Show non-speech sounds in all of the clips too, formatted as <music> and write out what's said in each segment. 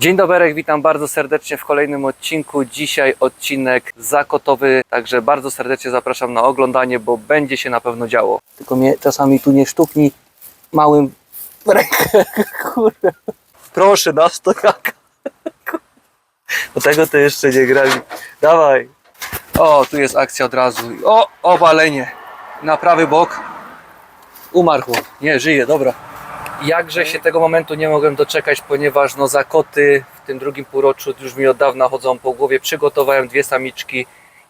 Dzień dobry, witam bardzo serdecznie w kolejnym odcinku. Dzisiaj odcinek zakotowy, także bardzo serdecznie zapraszam na oglądanie, bo będzie się na pewno działo. Tylko mnie czasami tu nie sztukni małym rękę, <laughs> kurde. Proszę, na stojaka. Do tego to jeszcze nie grali. Dawaj. O, tu jest akcja od razu. O, obalenie. Na prawy bok. Umarł. Nie, żyje, dobra. Jakże się tego momentu nie mogłem doczekać, ponieważ no zakoty w tym drugim półroczu już mi od dawna chodzą po głowie. Przygotowałem dwie samiczki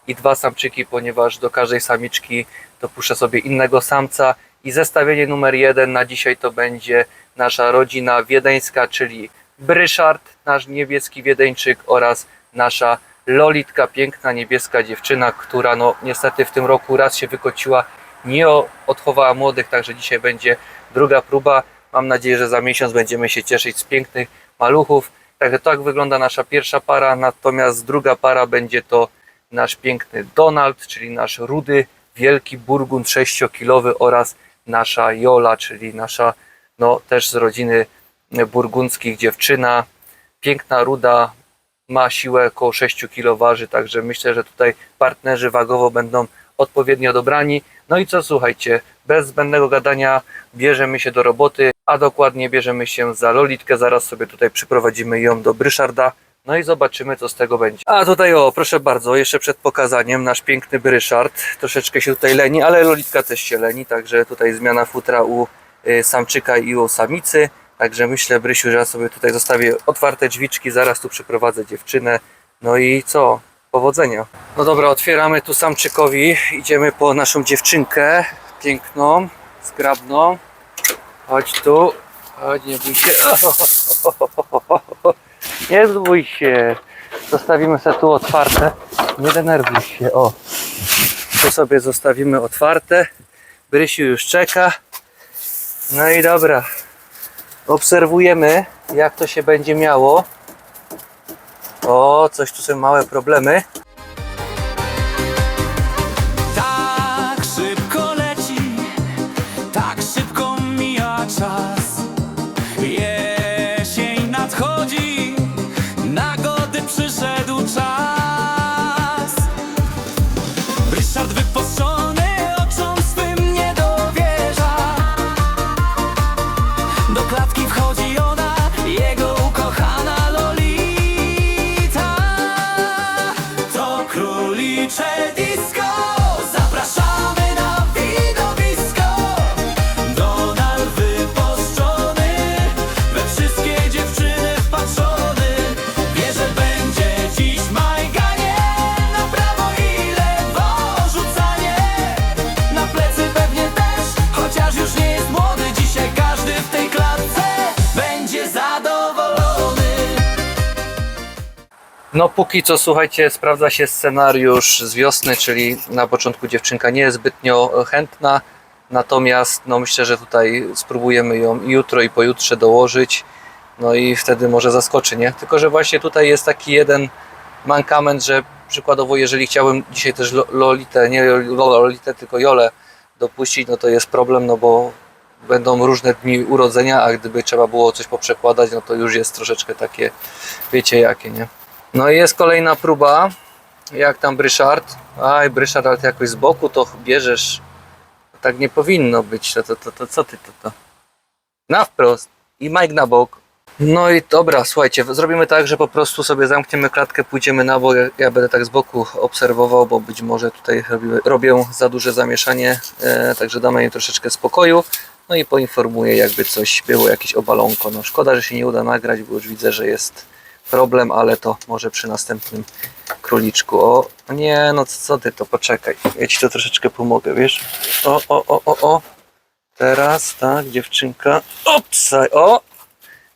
i dwa samczyki, ponieważ do każdej samiczki dopuszczę sobie innego samca. I zestawienie numer jeden na dzisiaj to będzie nasza rodzina wiedeńska, czyli Bryszard, nasz niebieski wiedeńczyk oraz nasza Lolitka, piękna niebieska dziewczyna, która no niestety w tym roku raz się wykociła, nie odchowała młodych, także dzisiaj będzie druga próba. Mam nadzieję, że za miesiąc będziemy się cieszyć z pięknych maluchów. Także tak wygląda nasza pierwsza para, natomiast druga para będzie to nasz piękny Donald, czyli nasz rudy, wielki burgund 6-kilowy oraz nasza Jola, czyli nasza no też z rodziny burgundzkich dziewczyna. Piękna ruda, ma siłę około 6 kg waży, także myślę, że tutaj partnerzy wagowo będą odpowiednio dobrani. No i co słuchajcie, bez zbędnego gadania bierzemy się do roboty, a dokładnie bierzemy się za Lolitkę, zaraz sobie tutaj przyprowadzimy ją do Bryszarda. No i zobaczymy, co z tego będzie. A tutaj o, proszę bardzo, jeszcze przed pokazaniem nasz piękny Bryszard. Troszeczkę się tutaj leni, ale Lolitka też się leni, także tutaj zmiana futra u y, samczyka i u samicy. Także myślę, Brysiu, że ja sobie tutaj zostawię otwarte drzwiczki, zaraz tu przyprowadzę dziewczynę. No i co? Powodzenia. No dobra, otwieramy tu samczykowi. Idziemy po naszą dziewczynkę. Piękną, zgrabną. Chodź tu. Chodź, nie bój się. <laughs> Nie bój się. Zostawimy sobie tu otwarte. Nie denerwuj się. O. Tu sobie zostawimy otwarte. Brysiu już czeka. No i dobra. Obserwujemy, jak to się będzie miało. O, coś tu są małe problemy. change. No póki co, słuchajcie, sprawdza się scenariusz z wiosny, czyli na początku dziewczynka nie jest zbytnio chętna, natomiast no myślę, że tutaj spróbujemy ją jutro i pojutrze dołożyć, no i wtedy może zaskoczy, nie? Tylko, że właśnie tutaj jest taki jeden mankament, że przykładowo jeżeli chciałbym dzisiaj też Lo- Lolitę, nie Lolitę, tylko Jolę dopuścić, no to jest problem, no bo będą różne dni urodzenia, a gdyby trzeba było coś poprzekładać, no to już jest troszeczkę takie, wiecie jakie, nie? No i jest kolejna próba. Jak tam Bryszard? Aj, Bryszard, ale ty jakoś z boku to bierzesz. Tak nie powinno być. To, to, to, to co ty to, to? Na wprost. I Mike na bok. No i dobra, słuchajcie, zrobimy tak, że po prostu sobie zamkniemy klatkę, pójdziemy na bok. Ja- będę tak z boku obserwował, bo być może tutaj robię, robię za duże zamieszanie, e, także damy im troszeczkę spokoju. No i poinformuję, jakby coś było, jakieś obalonko. No szkoda, że się nie uda nagrać, bo już widzę, że jest problem, ale to może przy następnym króliczku. O, nie, no co ty to, poczekaj. Ja ci to troszeczkę pomogę, wiesz? O, o, o, o, o. Teraz, tak, dziewczynka. Opsaj, o!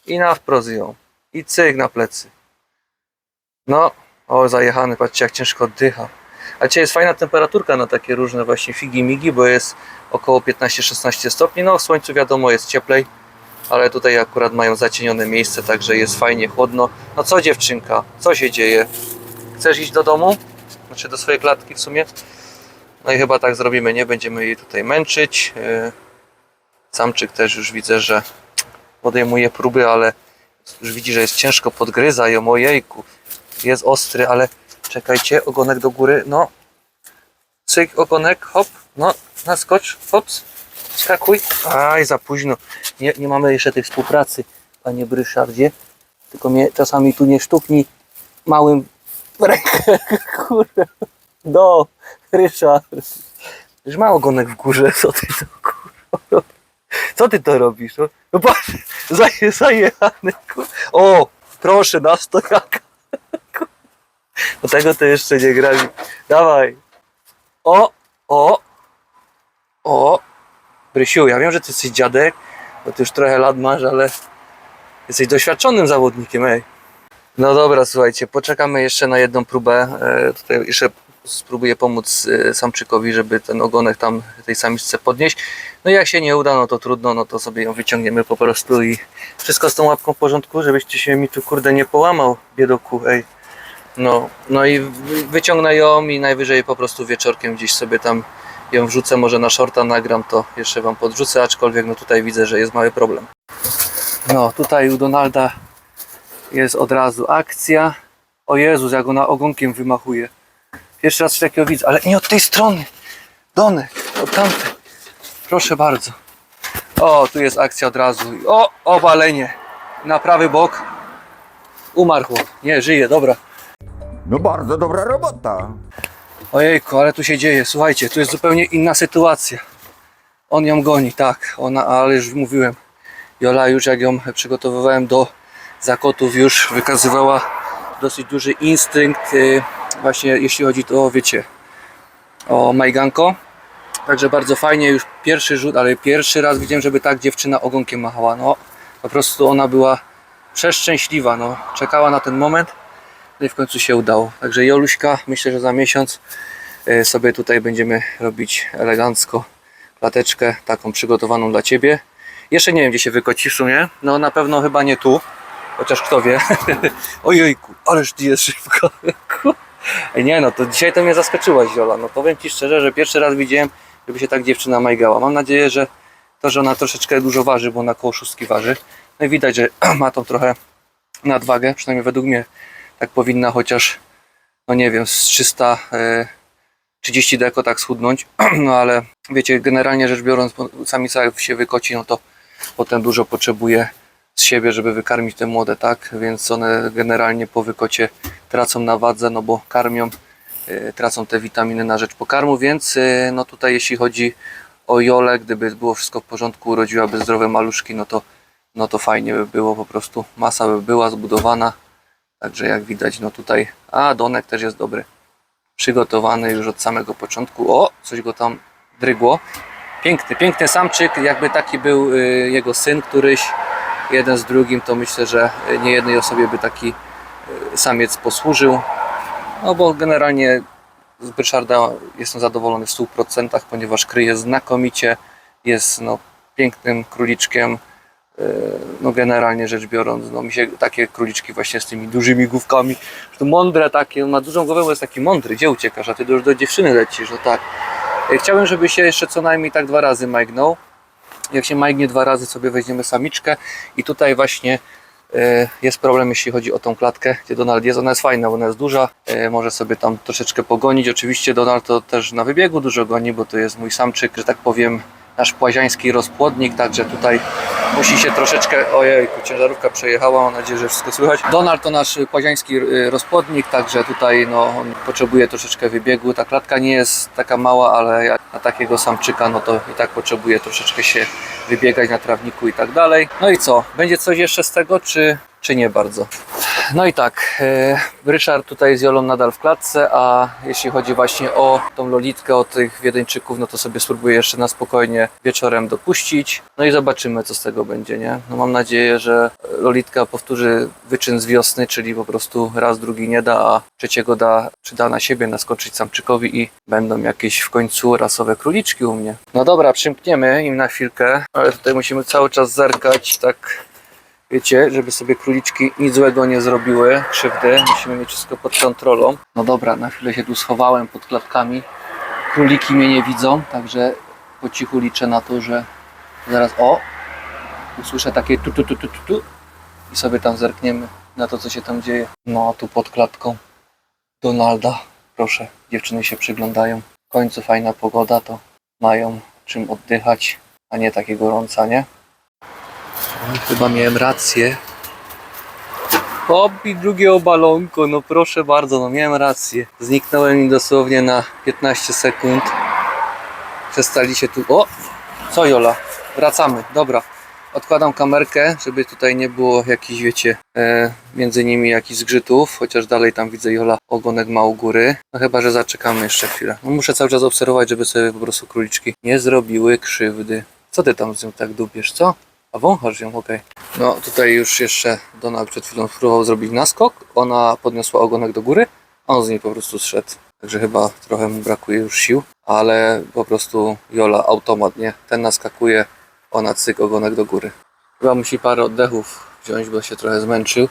I na wprost ją. I cyk na plecy. No, o, zajechany, patrzcie jak ciężko oddycha. A dzisiaj jest fajna temperaturka na takie różne właśnie figi migi, bo jest około 15-16 stopni. No, w słońcu wiadomo jest cieplej, ale tutaj akurat mają zacienione miejsce, także jest fajnie chłodno. No co dziewczynka, co się dzieje? Chcesz iść do domu? Znaczy do swojej klatki w sumie? No i chyba tak zrobimy, nie będziemy jej tutaj męczyć. Yy, Samczyk też już widzę, że podejmuje próby, ale już widzi, że jest ciężko, podgryza ją, ojejku. Jest ostry, ale czekajcie, ogonek do góry, no. Cyk, ogonek, hop, no, naskocz, hops, skakuj. Aj, za późno. Nie, nie mamy jeszcze tej współpracy, panie Bryszardzie. Tylko mnie czasami tu nie sztukni małym rękę, <laughs> kurde. No, Ryszard. Już ma ogonek w górze, co ty to kurwa? Co ty to robisz? No, no patrz, zaje, zajechany. O, proszę, na stojaka. <laughs> Do tego to jeszcze nie grali. Dawaj. O, o. Brysiu, ja wiem, że ty jesteś dziadek, bo ty już trochę lat masz, ale jesteś doświadczonym zawodnikiem, ej. No dobra, słuchajcie, poczekamy jeszcze na jedną próbę. E, tutaj jeszcze spróbuję pomóc e, samczykowi, żeby ten ogonek tam tej samiczce podnieść. No jak się nie uda, no to trudno, no to sobie ją wyciągniemy po prostu i wszystko z tą łapką w porządku, żebyście się mi tu kurde nie połamał, biedoku, ej. No, no i wy- wyciągnę ją i najwyżej po prostu wieczorkiem gdzieś sobie tam ją wrzucę, może na shorta nagram, to jeszcze wam podrzucę, aczkolwiek no tutaj widzę, że jest mały problem. No, tutaj u Donalda jest od razu akcja. O Jezus, jak ona ogonkiem wymachuje. Pierwszy raz takiego widzę, ale nie od tej strony. Donek, od tamtej. Proszę bardzo. O, tu jest akcja od razu. O, obalenie. Na prawy bok. Umarł. Nie, żyje, dobra. No bardzo dobra robota. Ojejku, ale tu się dzieje. Słuchajcie, tu jest zupełnie inna sytuacja. On ją goni, tak. Ona, ale już mówiłem. Jola już jak ją przygotowywałem do zakotów już wykazywała dosyć duży instynkt y, właśnie jeśli chodzi o, wiecie, o majganko. Także bardzo fajnie, już pierwszy rzut, ale pierwszy raz widziałem, żeby tak dziewczyna ogonkiem machała. No, po prostu ona była przeszczęśliwa, no. Czekała na ten moment, no i w końcu się udało. Także Joluśka, myślę, że za miesiąc y, sobie tutaj będziemy robić elegancko klateczkę taką przygotowaną dla Ciebie. Jeszcze nie wiem, gdzie się wykoci w sumie. No na pewno chyba nie tu. Chociaż kto wie. <laughs> Ojejku, ależ ty jest szybko. Nie no, to dzisiaj to mnie zaskoczyłaś Ziola. No powiem Ci szczerze, że pierwszy raz widziałem, żeby się tak dziewczyna majgała. Mam nadzieję, że to, że ona troszeczkę dużo waży, bo ona koło szóstki waży. No i widać, że <clears throat> ma tą trochę nadwagę, przynajmniej według mnie tak powinna, chociaż no nie wiem, z 300 e, 30 deko tak schudnąć, <clears throat> no ale wiecie, generalnie rzecz biorąc, bo samica jak się wykoci, no to potem dużo potrzebuje z siebie, żeby wykarmić te młode, tak? Więc one generalnie po wykocie tracą na wadze, no bo karmią, y, tracą te witaminy na rzecz pokarmu, więc y, no tutaj jeśli chodzi o Jolę, gdyby było wszystko w porządku, urodziłaby zdrowe maluszki, no to, no to fajnie by było po prostu, masa by była zbudowana, także jak widać, no tutaj, a Donek też jest dobry przygotowany już od samego początku. O, coś go tam drygło. Piękny, piękny samczyk, jakby taki był y, jego syn któryś, jeden z drugim, to myślę, że nie jednej osobie by taki y, samiec posłużył. No bo generalnie z Bryszarda jestem zadowolony w 100%, ponieważ kryje znakomicie, jest no, pięknym króliczkiem. Y, No generalnie rzecz biorąc, no mi się takie króliczki właśnie z tymi dużymi główkami, że to mądre takie, on ma dużą głowę, bo jest taki mądry, gdzie uciekasz, a ty już do dziewczyny lecisz, no tak. Y, Chciałem, żeby się jeszcze co najmniej tak dwa razy majgnął. Jak się majgnie dwa razy, sobie weźmiemy samiczkę i tutaj właśnie y, jest problem, jeśli chodzi o tą klatkę, gdzie Donald jest. Ona jest fajna, ona jest duża. Może sobie tam troszeczkę pogonić. Oczywiście Donald to też na wybiegu dużo goni, bo to jest mój samczyk, że tak powiem, nasz płaziański rozpłodnik, także tutaj musi się troszeczkę, ojej, ciężarówka przejechała, mam nadzieję, że wszystko słychać. Donald to nasz płaziański y, rozpłodnik, także tutaj no, on potrzebuje troszeczkę wybiegu. Ta klatka nie jest taka mała, ale jak na takiego samczyka, no to i tak potrzebuje troszeczkę się wybiegać na trawniku i tak dalej. No i co, będzie coś jeszcze z tego, czy, czy nie bardzo? No i tak, e, Ryszard tutaj z Jolą nadal w klatce, a jeśli chodzi właśnie o tą lolitkę, o tych wiedeńczyków, no to sobie spróbuję jeszcze na spokojnie wieczorem dopuścić. No i zobaczymy, co z tego będzie, nie? No mam nadzieję, że lolitka powtórzy wyczyn z wiosny, czyli po prostu raz, drugi nie da, a trzeciego da, czy da na siebie naskoczyć samczykowi i będą jakieś w końcu rasowe króliczki u mnie. No dobra, przymkniemy im na chwilkę, ale tutaj musimy cały czas zerkać, tak wiecie, żeby sobie króliczki nic złego nie zrobiły, krzywdy. Musimy mieć wszystko pod kontrolą. No dobra, na chwilę się tu schowałem pod klatkami. Króliki mnie nie widzą, także po cichu liczę na to, że zaraz, o, usłyszę takie tu tu tu tu tu tu. i sobie tam zerkniemy na to, co się tam dzieje. No, a tu pod klatką Donalda. Proszę, dziewczyny się przyglądają. W końcu fajna pogoda, to mają czym oddychać, a nie takie gorąca, nie? Chyba miałem rację. Pobi drugie obalonko, no proszę bardzo, no miałem rację. Zniknąłem im dosłownie na 15 sekund. Przestali się tu... O! Co Jola? Wracamy, dobra. Odkładam kamerkę, żeby tutaj nie było jakichś, wiecie, e, między nimi jakichś zgrzytów, chociaż dalej tam widzę Jola ogonek ma u góry. No chyba, że zaczekamy jeszcze chwilę. No muszę cały czas obserwować, żeby sobie po prostu króliczki nie zrobiły krzywdy. Co ty tam z nią tak dupiesz, co? A wąchasz ją, okej. No tutaj już jeszcze Donald przed chwilą próbował zrobić naskok. Ona podniosła ogonek do góry, a on z niej po prostu zszedł. Także chyba trochę mu brakuje już sił, ale po prostu Jola automat, nie? Ten naskakuje, ona cyk ogonek do góry. Chyba musi parę oddechów wziąć, bo się trochę zmęczył.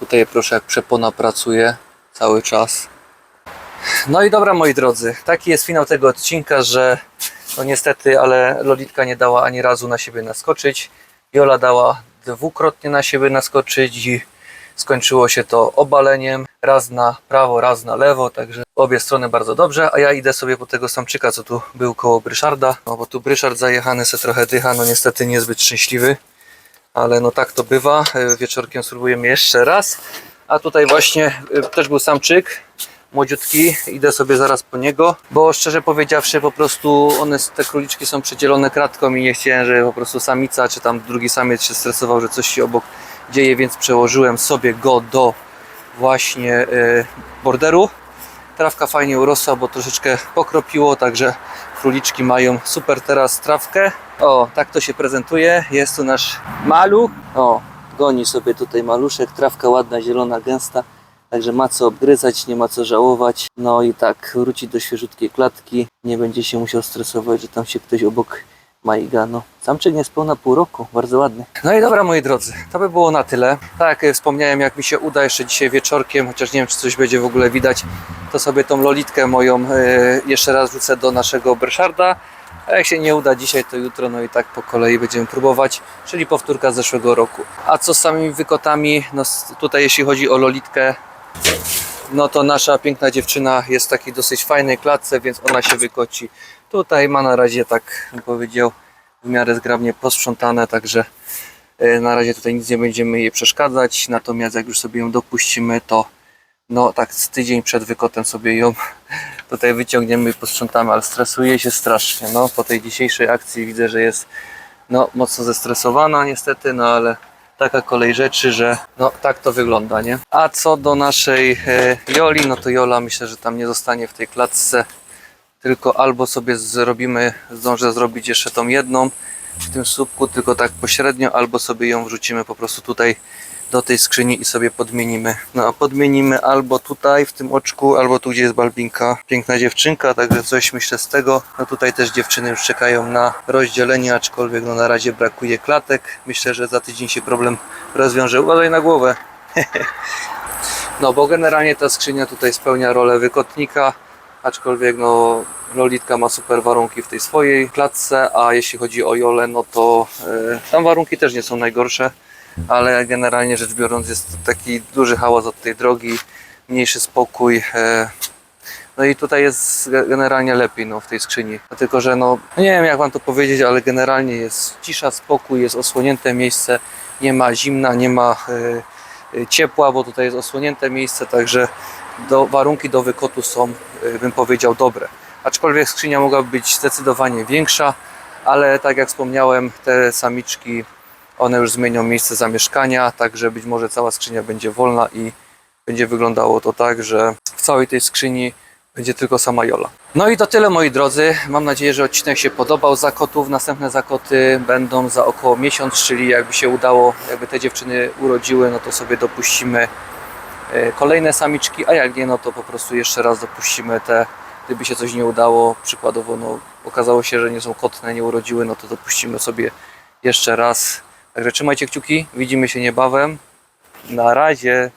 Tutaj proszę jak przepona pracuje cały czas. No i dobra moi drodzy, taki jest finał tego odcinka, że no niestety, ale Lolitka nie dała ani razu na siebie naskoczyć. Jola dała dwukrotnie na siebie naskoczyć i skończyło się to obaleniem. Raz na prawo, raz na lewo, także obie strony bardzo dobrze. A ja idę sobie po tego samczyka, co tu był koło Bryszarda. No bo tu Bryszard zajechany se trochę dycha, no niestety niezbyt szczęśliwy. Ale no tak to bywa. E, Wieczorkiem spróbujemy jeszcze raz. A tutaj właśnie e, też był samczyk młodziutki, idę sobie zaraz po niego, bo szczerze powiedziawszy po prostu one, te króliczki są przedzielone kratką i nie chciałem, żeby po prostu samica czy tam drugi samiec się stresował, że coś się obok dzieje, więc przełożyłem sobie go do właśnie e, borderu. Trawka fajnie urosła, bo troszeczkę pokropiło, także króliczki mają super teraz trawkę. O, tak to się prezentuje. Jest tu nasz maluch. O, goni sobie tutaj maluszek. Trawka ładna, zielona, gęsta. Także ma co obgryzać, nie ma co żałować. No i tak, wróci do świeżutkiej klatki. Nie będzie się musiał stresować, że tam się ktoś obok maiga. No, samczyk niespełna pół roku, bardzo ładny. No i dobra, moi drodzy, to by było na tyle. Tak jak e, wspomniałem, jak mi się uda jeszcze dzisiaj wieczorkiem, chociaż nie wiem, czy coś będzie w ogóle widać, to sobie tą lolitkę moją e, jeszcze raz wrzucę do naszego Bryszarda. A jak się nie uda dzisiaj, to jutro, no i tak po kolei będziemy próbować, czyli powtórka z zeszłego roku. A co z samymi wykotami? No tutaj jeśli chodzi o lolitkę, no to nasza piękna dziewczyna jest w takiej dosyć fajnej klatce, więc ona się wykoci. Tutaj ma na razie tak bym powiedział w miarę zgrabnie posprzątane, także e, na razie tutaj nic nie będziemy jej przeszkadzać. Natomiast jak już sobie ją dopuścimy, to no tak z tydzień przed wykotem sobie ją <laughs> tutaj wyciągniemy i posprzątamy, ale stresuje się strasznie. No po tej dzisiejszej akcji widzę, że jest no mocno zestresowana niestety, no ale taka kolej rzeczy, że no tak to wygląda, nie? A co do naszej e, Joli, no to Jola myślę, że tam nie zostanie w tej klatce, tylko albo sobie zrobimy, zdążę zrobić jeszcze tą jedną w tym słupku, tylko tak pośrednio, albo sobie ją wrzucimy po prostu tutaj do tej skrzyni i sobie podmienimy. No a podmienimy albo tutaj w tym oczku, albo tu gdzie jest Balbinka. Piękna dziewczynka, także coś myślę z tego. No tutaj też dziewczyny już czekają na rozdzielenie, aczkolwiek no na razie brakuje klatek. Myślę, że za tydzień się problem rozwiąże. Uważaj na głowę. <laughs> No bo generalnie ta skrzynia tutaj spełnia rolę wykotnika, aczkolwiek no Lolitka ma super warunki w tej swojej klatce, a jeśli chodzi o Jolę, no to e, tam warunki też nie są najgorsze, ale generalnie rzecz biorąc jest taki duży hałas od tej drogi, mniejszy spokój. E, no i tutaj jest ge- generalnie lepiej no, w tej skrzyni. Tylko, że no nie wiem jak wam to powiedzieć, ale generalnie jest cisza, spokój, jest osłonięte miejsce, nie ma zimna, nie ma e, e, ciepła, bo tutaj jest osłonięte miejsce, także do, warunki do wykotu są, bym powiedział, dobre. Aczkolwiek skrzynia mogłaby być zdecydowanie większa, ale tak jak wspomniałem, te samiczki, one już zmienią miejsce zamieszkania, także być może cała skrzynia będzie wolna i będzie wyglądało to tak, że w całej tej skrzyni będzie tylko sama Jola. No i to tyle moi drodzy. Mam nadzieję, że odcinek się podobał. Zakotów, następne zakoty będą za około miesiąc, czyli jakby się udało, jakby te dziewczyny urodziły, no to sobie dopuścimy e, kolejne samiczki, a jak nie, no to po prostu jeszcze raz dopuścimy te, gdyby się coś nie udało, przykładowo no, okazało się, że nie są kotne, nie urodziły, no to dopuścimy sobie jeszcze raz. Także trzymajcie kciuki, widzimy się niebawem. Na razie.